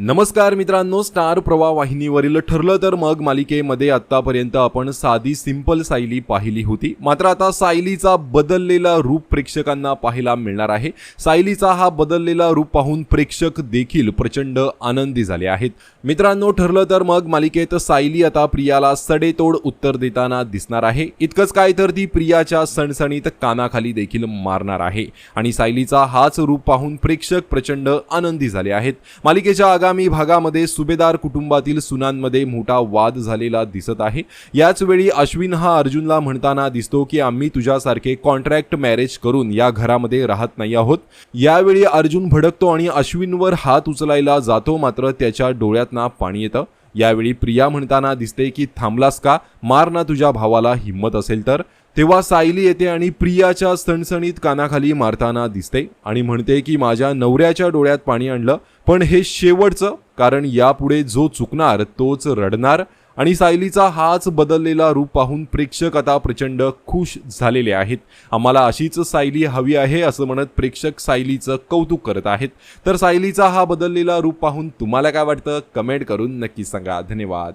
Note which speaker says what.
Speaker 1: नमस्कार मित्रांनो स्टार प्रवाह वाहिनीवरील ठरलं तर मग मालिकेमध्ये आतापर्यंत आपण साधी सिंपल सायली पाहिली होती. मात्र आता सायलीचा बदललेला रूप प्रेक्षकांना पाहायला मिळणार आहे. सायलीचा हा बदललेला रूप पाहून प्रेक्षक देखील प्रचंड आनंदी झाले आहेत. मित्रांनो ठरलं तर मग मालिकेत सायली आता प्रियाला सडेतोड उत्तर देताना दिसणार आहे. इतकंच काय तर ती प्रियाच्या सणसणीत कानाखाली देखील मारणार आहे. आणि सायलीचा हाच रूप पाहून प्रेक्षक प्रचंड आनंदी झाले आहेत. मालिकेच्या आगामी भागामध्ये सुभेदार कुटुंबातील सुनांमध्ये मोठा वाद झालेला दिसत आहे. याच वेळी अश्विन हा अर्जुनला म्हणताना दिसतो की आम्ही तुझ्यासारखे कॉन्ट्रॅक्ट मॅरेज करून या घरामध्ये राहत नाही आहोत. यावेळी अर्जुन भडकतो आणि अश्विनवर हात उचलायला जातो मात्र त्याच्या डोळ्यातना पाणी येतं. यावेळी प्रिया म्हणताना दिसते की थांबलास का? मार ना तुझ्या भावाला हिंमत असेल तर. तेव्हा सायली येते आणि प्रियाच्या सणसणीत कानाखाली मारताना दिसते आणि म्हणते की माझ्या नवऱ्याच्या डोळ्यात पाणी आणलं पण हे शेवटचं कारण यापुढे जो चुकणार तोच रडणार. आणि सायलीचा हाच बदललेला रूप पाहून प्रेक्षक आता प्रचंड खुश झालेले आहेत. आम्हाला अशीच सायली हवी आहे असं म्हणत प्रेक्षक सायलीचं कौतुक करत आहेत. तर सायलीचा हा बदललेला रूप पाहून तुम्हाला काय वाटतं? कमेंट करून नक्की सांगा. धन्यवाद.